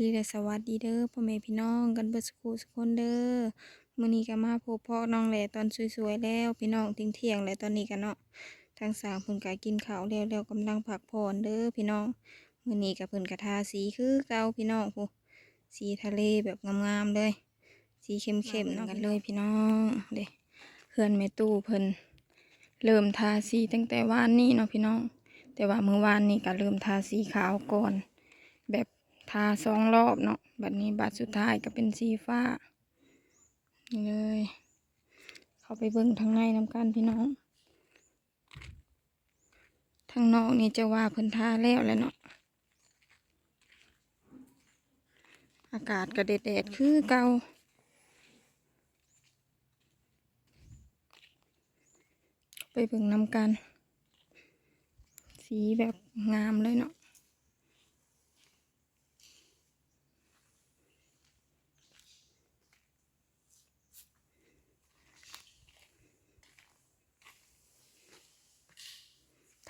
ดีและสวัสดีเด้อพ่อแม่พี่น้องกันเบิดสุขสุกคนเด้อมื้อนี้ก็มาพบพ่อน้องแหล่ตอนสวยๆแล้วพี่น้องทิ้งเที่ยงแล้วตอนนี้กันเนาะทางสามเพิ่นก็กินข้าวแล้วแล้วกำลังพักผ่อนเด้อพี่น้องมื้อนี้ก็เพิ่นก็ทาสีคือเก่าพี่น้องผู้สีทะเลแบบงามๆเลย สีเข้มๆเนาะกันเลยพี่น้องเด้เพื่อนแม่ตู้เพิ่นเริ่มทาสีตั้งแต่วานนี้เนาะพี่น้อง แต่ว่าเมื่อวานนี้ก็เริ่มทาสีขาวก่อน แบบ ทาสองรอบเนาะบัดนี้บัดสุดท้ายก็เป็นสีฟ้านี่เลย เข้าไปเบิ่งทางในน้ำกันพี่น้องทางนอกนี่จะว่าพิ่นทาแล้วแหล้วเนาะอากาศก็แดดๆคือเก่าไปเบิ่งนำกัน สีแบบงามเลยเนาะ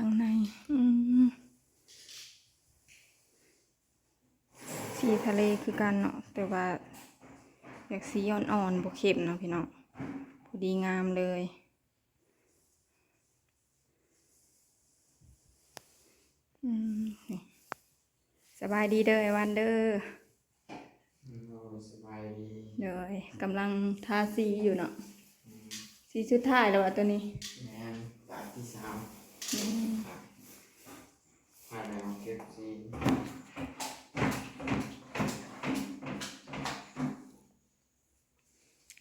างในอืมสีทะเลคือกันเนาะ แต่ว่าอยากสีอ่อนๆบวเข้มเนาะพี่น้องพอดีงามเลยอืมนี่สบายดีเด้อไอวันเด้อโอ้สบายดีเด้อยกำลังทาสีอยู่เนาะสีสุดท้ายแล้วอะตัวนี้แมนตาที่สาม ผ่านแล้วเก็บซี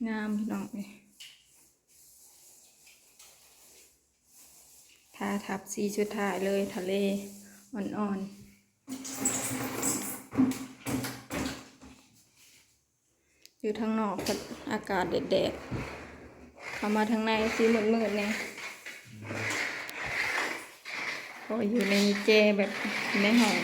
งามพี่น้องเลยทาทับสีชุดท้ายเลยทะเล อ่อนๆ อยู่ทางนอกก็อากาศแดดๆเข้ามาทางในสีมืดๆเนี่ย ก็อยู่ในเจแบบในห้อง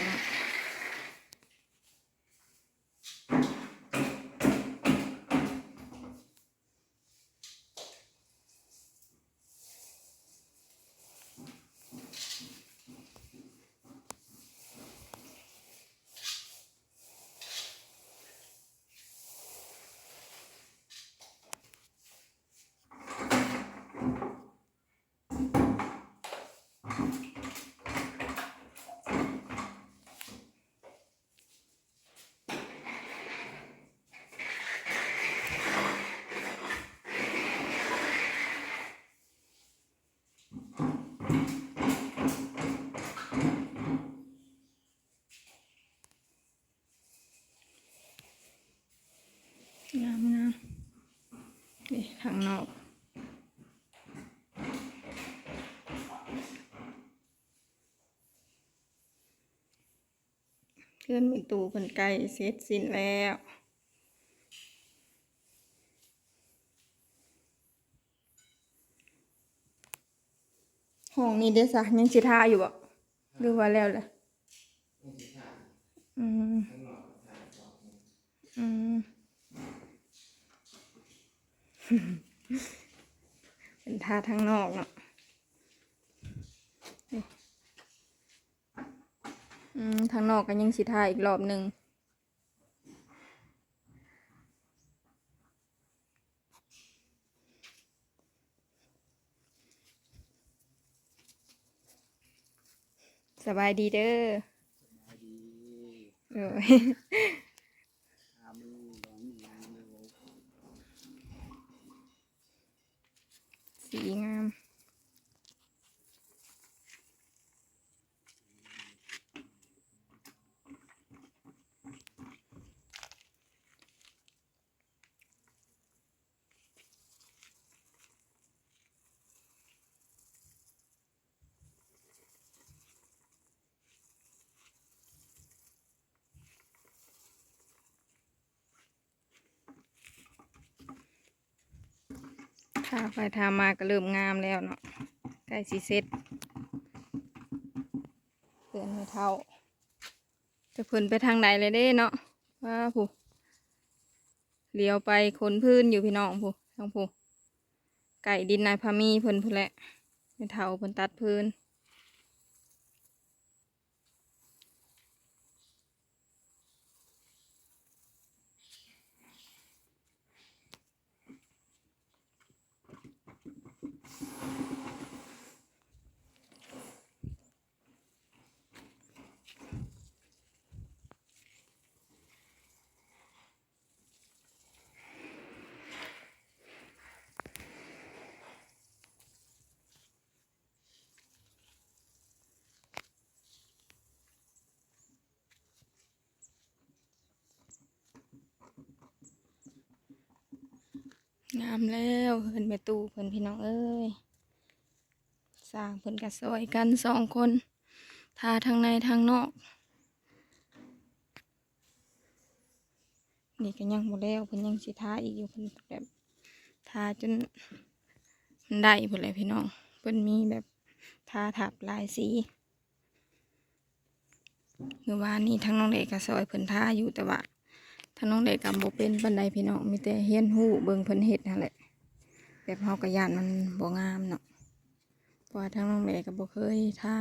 ามงาม นี่ทางนอก เพื่อนมีตูเป็นไก่เสร็จสิ้นแล้วห้องนี้เด้อสะยังสิทาอยู่บ่หรือว่าแล้วแหละนี่สิถ่ายอืมข้างนอกถ่ายต่ออืม เป็นท่าทางนอกเนาะนี่อืมทางนอกก็ยังสิท่าอีกรอบหนึ่งสบายดีเด้อสบายดีเอ้ย ทำมือหลังงานเลย สีงามถ้าไปทามาก็เริ่มงามแล้วเนาะใกล้สีเซ็ตเตือนไม่เท่า จะเพิ่นไปทางไหนเลยเด้เนาะว่าผู้เลี้ยวไปคนพื้นอยู่พี่น้องผู้ทางผู้ไก่ดินนายพามีเพิ่นพูนแหละไม่เท่าเพิ่นตัดพื้น งามแล้วเพิ่นไปตู้เพิ่นพี่น้องเอ้ยสร้างเพิ่นกระซอยกันสองคนทาทางในทางนอก นี่ก็ยังหมดแล้วเพิ่นยังสิทาอีกอยู่เพิ่นแบบทาจนมันได้เพุ่นเลยพี่น้องเพิ่นมีแบบทาทับลายสีเมื่อวานนี้ทั้งน้องเด็กก็ซอยเพิ่นทาอยู่แต่ว่า ทั้งน้องเด็กกับโบเป็นปันใดพี่น้องมีแต่เฮียนหู้เบิ่งเพิ่นเฮ็ดนั่นแหละแบบเฮากระยานมันบ่งามเนาะเพราะว่าทั้งน้องเด็กก็บ่เคยท่า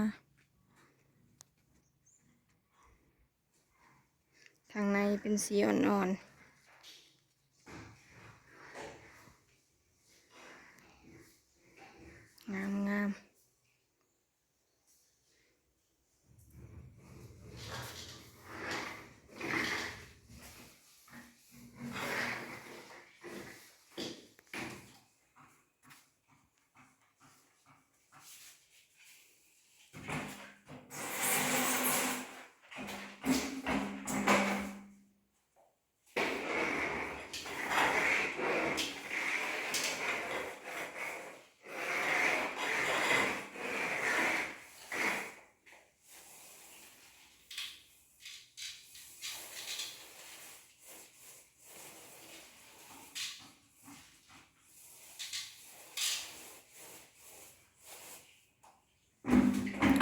ทางในเป็นสีอ่อนๆงามงาม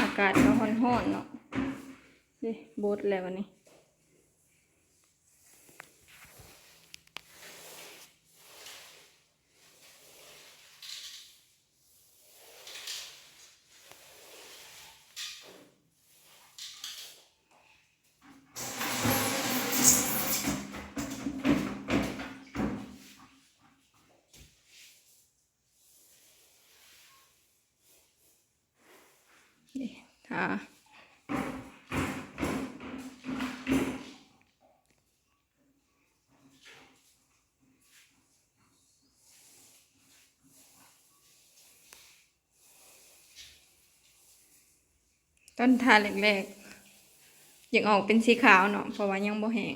อากาศก็ร้อนๆเนาะนี่บดแล้ววันนี้ นี่ทาต้นทาแรกๆยังออกเป็นสีขาวเนาะเพราะว่ายังบ่แห้ง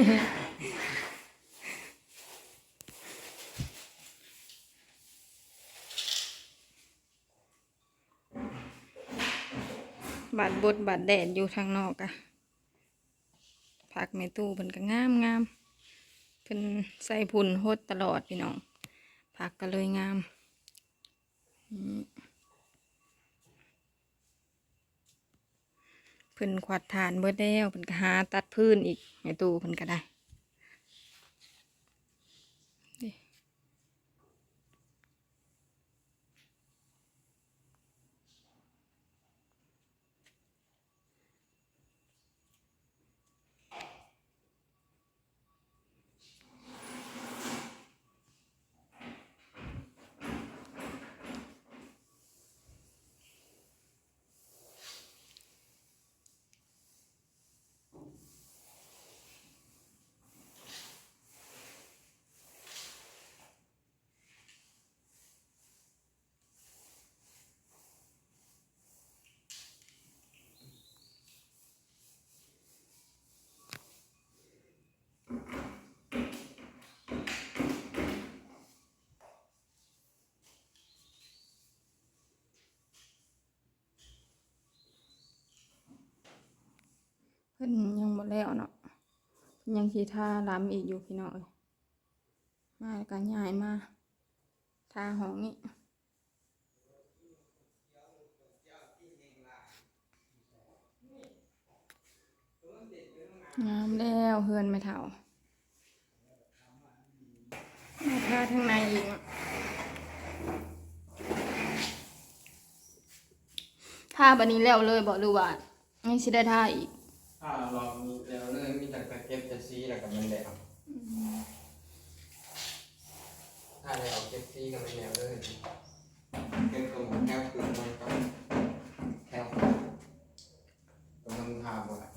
บาดบดบาดแดดอยู่ทางนอกอะผักในตู้เพิ่นก็งามงามเพิ่นใส่พุ่นโฮดตลอดพี่น้องผักก็เลยงาม เพิ่นขวัดฐานเบิดแล้วเพิ่นก็หาตัดพื้นอีกในตู้เพิ่นก็ได้ เงินยังหมดแล้วเนาะยังสีทาล้ำอีกอยู่พี่น้องเอ้ยมากันย้ายมาทาห้องนี้งามแล้วเฮือนไม่เท่ามาทาทางในอีกทาบันนี้แล้วเลยบอกรือว่ายังสิได้ทาอีก ถ้าเรามีแล้วเลยมีแต่กระเก็บจะซีแล้วก็มันแล้วถ้าแล้วเก็บซีก็ไม่แล้วเลยเก็บตรงแถวคือมันก็แถวตรงนั้นทาบ่ได้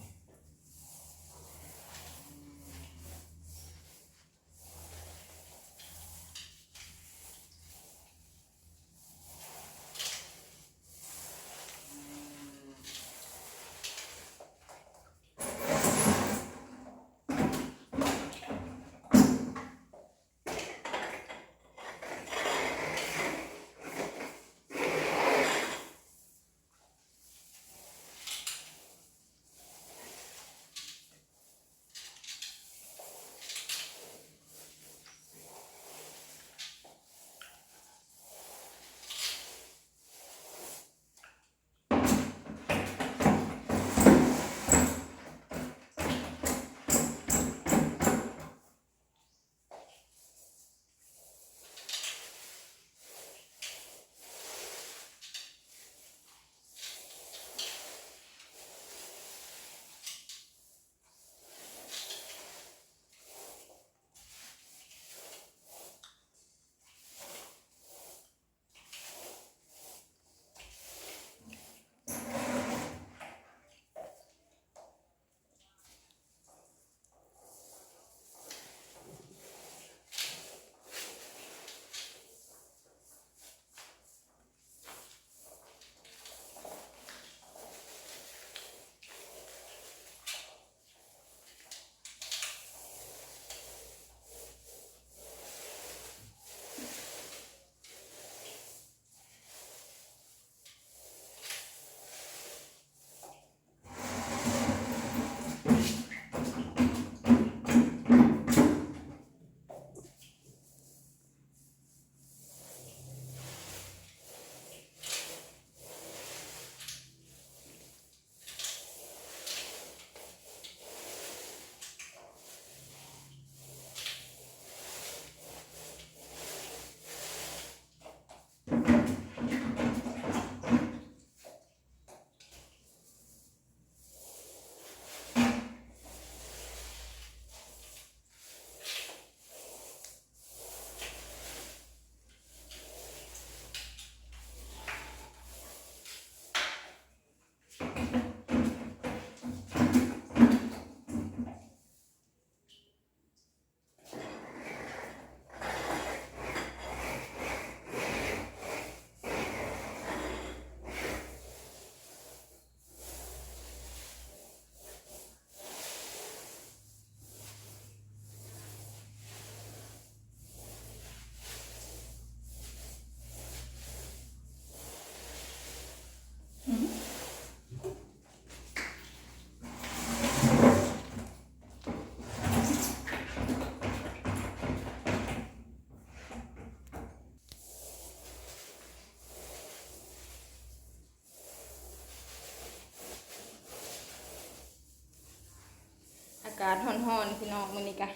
ากาศร้อนๆพี่น้องมื้อนี้กะ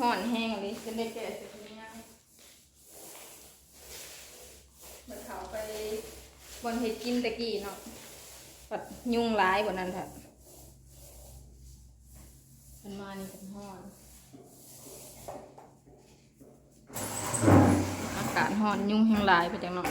ร้อนแห้งเลยจะได้แก่สิทีง่เมื่อเขาไปบนเฮ็ดกินตะกี้เนาะปัดยุ่งหลายกว่านั้นแท้มันมานี่เป็นร้อน อากาศร้อนยุ่งแห้งหลายไปจังเนาะ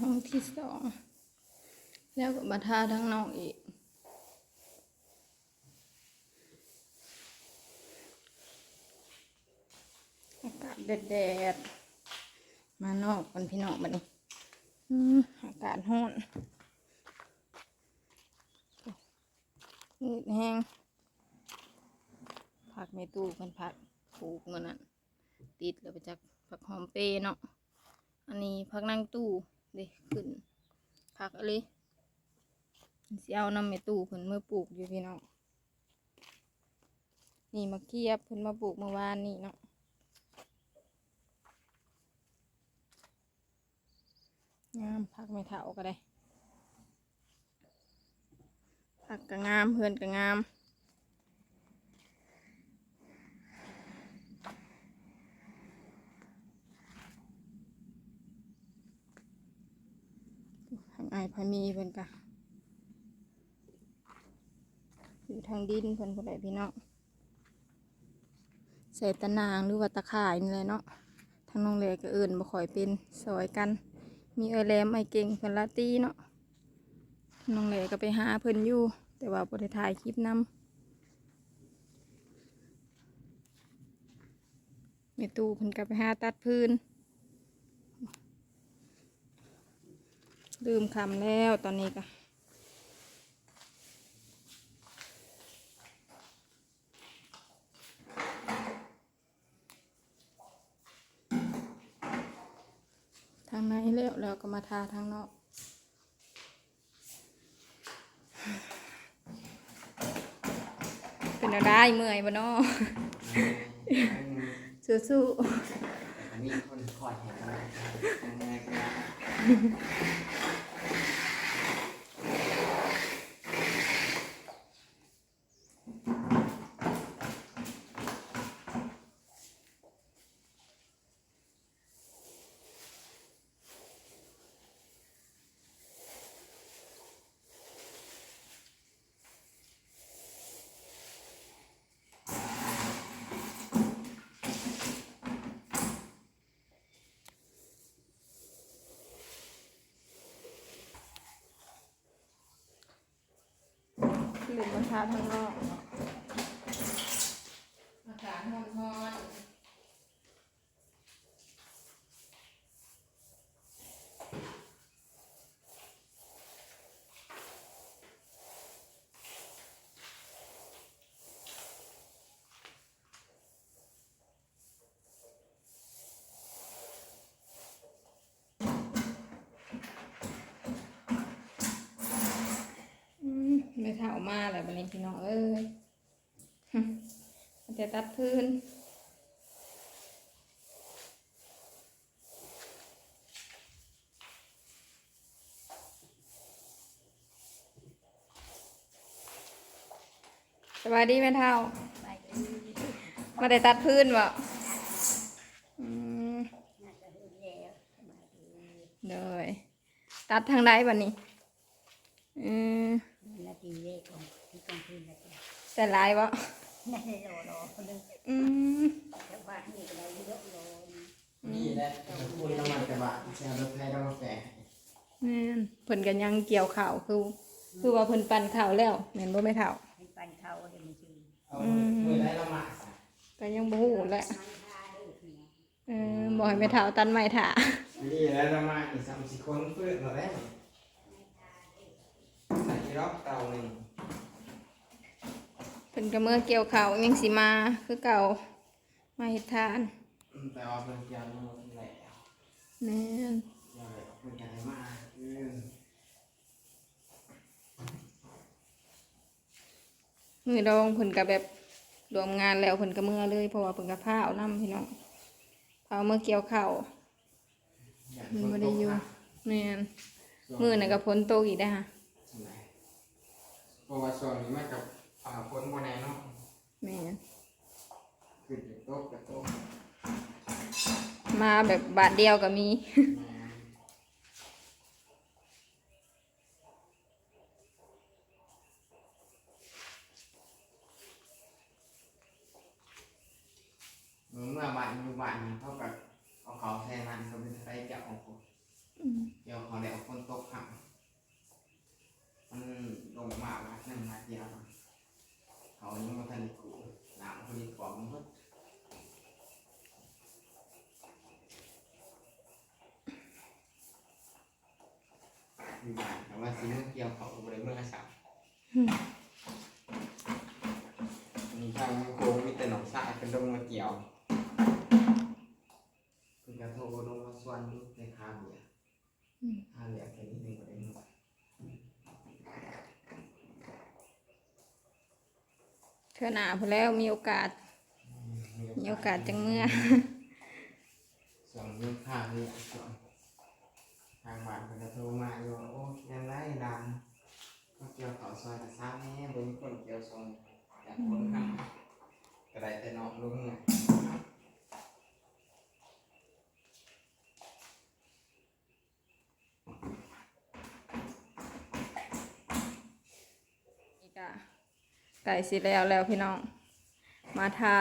ห้องที่สองแล้วก็มาทาทั้งนอกอีก อากาศแดดๆมานอกกันพี่น้องมานี่อืมอากาศร้อนนืดแห้งผักในตู้กันผักปลูกเงินนั่นติดแล้วไปจากผักหอมเปรย์เนาะอันนี้ผักนั่งตู้ เด็ขึ้นผักอะไรสิเอานำในตู้เพิ่นเมื่อปลูกอยู่พี่น้องนี่มาเกียบเพิ่นมาปลูกเมื่อวานนี่เนาะงามผักไม่เถาก็ได้ผักก็งามเพื่อนก็งาม ไอายพามีเพิ่นกะอยู่ทางดินเพิ่นผู้ใดพี่น้องใส่ตะนางหรือว่าตะข่ายนี่แหละเนาะทางน้องเลก็เอื่นบ่ค่อยเป็นซอยกัน มีเอแหลมไอเก่งเพิ่นละตีเนาะน้องเลก็ไปหาเพิ่นอยู่ แต่ว่าบ่ได้ถ่ายคลิปนำในตู้เพิ่นก็ไปหาตัดพื้น ลืมคำแล้วตอนนี้ก็ทางในแล้วแล้วก็มาทาทางนอกเป็นอะไรเมื่อยบ่นาะสู้อันนี้คนคอยเห็น ลืมมาทาทางนอกอากาศร้อนๆ อืมไมาแล้วบันนี้พี่น้องเอ้ยมันจะตัดพื้นสวัสดีแม่เท่า มาได้ตัดพื้นบ่เลยตัดทางใดบันนี้อืม นาทีเล็กของที่กลางคืนนา ทีแต่หลายบ่นั่นรอรอคนนึงอืมแถวบ้านนี่ก็ได้เยอะรอนี่แหละคุณน้ำมันกระบะแชร์รถไฟน้ำมันแฝงแม่นเพิ่นกันยังเกี่ยวข่าวคือ คือว่าเพิ่นปั่นข่าวแล้วแม่นบ่แม่เฒ่าให้ปันเขาเดี๋ยวมันชื่อเอามือได้ละมาก็ยังบ่ฮู้แหละมันพาได้ทีนะเออบ่ให้แม่เฒ่าตันไม้ถ่านี่แล้วละมาอีกสามสี่คนฟื้นมาแล้วใส่รอบเตาหนึ่ง เพิ่นก็เมื่อเกี่ยวข่าวยังสิมาคือเก่ามาเฮ็ดทานแต่ว่าเป็นยางมันแหละแม่นยางเลยเป็นยางมาอืมมื้อดองเพิ่นก็แบบรวมงานแล้วเพิ่นก็เมื่อเลยเพราะว่าเพิ่นก็พาเอานํพี่น้องพาเอามื่อเกี่ยวข่าวอย่างมันคบ่นตได้กอยู่นะแม่นมื้อนั้นก็ฝนตกอีกเด้อฮะใช่ไหมเพราะว่าส่วนนี้มากับ อ่าคนโมแนเนาะแม่นขึ้นจากโต๊ะจากโต๊ะมาแบบบาทเดียวก็มีเมื่อบ้านอยู่บ้านเขากับเอาเขาแทนมันเขาเป็นไฟเจ้าของผม อืม เกี่ยวเขาแล้วคนตกหักมันลงมามาหนึ่งมาเดียวเขายังมาทันได้กูหนามคนนี้ของมันหมดอยู่บ้านแต่ว่าสิเมื่อเกี่ยวเขาบริเมื่อสามมีทางโค้งมีแต่หนองสายเป็นลงมาเกี่ยวคุณกระโทรลงมาส่วนในคาเบียร์ อืม คาเบียร์แค่นี้หนึ่งก็ได้หมด เธอหนาพอแล้วมีโอกาส มีโอกาสจังเมื่อสองเรื่องข้าเนี่ยสองทางบ้านคุณกระโทรมาอยู่โอ้ยังไรดังก็เกี่ยวต่อซอยแต่ซ้ำแน่บนคนเกี่ยวทรงอยากคนข้างกระไดแต่นอนลุงไงนี่ก็ ไก่สิแล้วแล้วพี่น้อง มาทา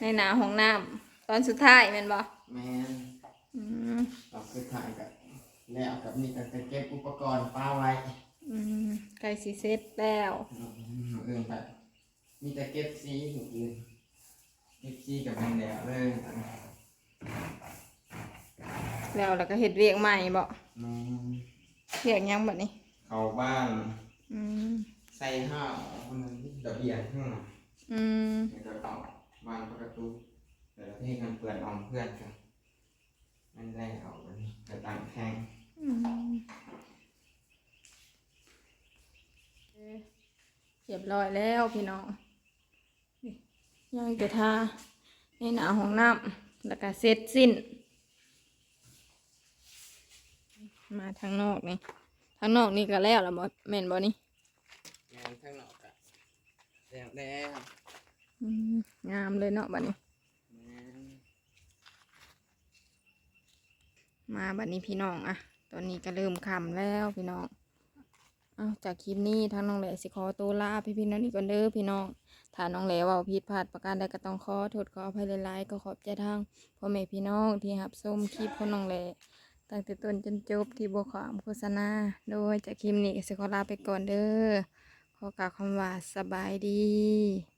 ในหนาห้องน้ำตอนสุดท้ายแม่นบ่แม่นอืมเราคือถ่ายกับแล้วกับนี่ก็จะเก็บอุปกรณ์ป้าไว้อืมไก่สิเสร็จแล้วอืมเอื่นแบบมีแต่เก็บซีอย่างอื่นเก็บซีกับแมงแดดเลยแล้วแล้วก็เฮ็ดเวียกใหม่บ่แม่นเวียกหยังบัดนี้ เข้าบ้านอืมใส่ห้าวคนนั้นระเบียงข้างหลังอืมแล้วก็เข้าบ้านประตูแต่ละที่กันเปื่อนออมเพื่อนกันมันแรงเอามันกระตังแทงอืมเรียบร้อยแล้วพี่น้องนี่ยังจะทาในหนาห้องน้ำแล้วก็เสร็จสิ้น มาทางนอกนี่ทางนอกนี่ก็แล้วละบ่แม่นบ่นี่ งานข้างนอกอะแล้วแล้วอืมงามเลยเนาะบัดนี้ มาบัดนี้พี่น้องอะตอนนี้ก็เริ่มคำแล้วพี่น้อง เอาจากคลิปนี้ทางน้องแหล่สิขอตัวลาพี่พี่น้องนี่ก่อนเด้อพี่น้องถ้าน้องแหล่เว่าผิดพลาดประการใดก็ต้องขอโทษขออภัยหลายๆก็ขอบใจทางพ่อแม่พี่น้องที่รับชมคลิปของน้องแหล่ตั้งแต่ต้นจนจบที่บวขวามโฆษณา โดยจากคลิปนี้สิขอลาไปก่อนเด้อ ขอกล่าวคำว่าสบายดี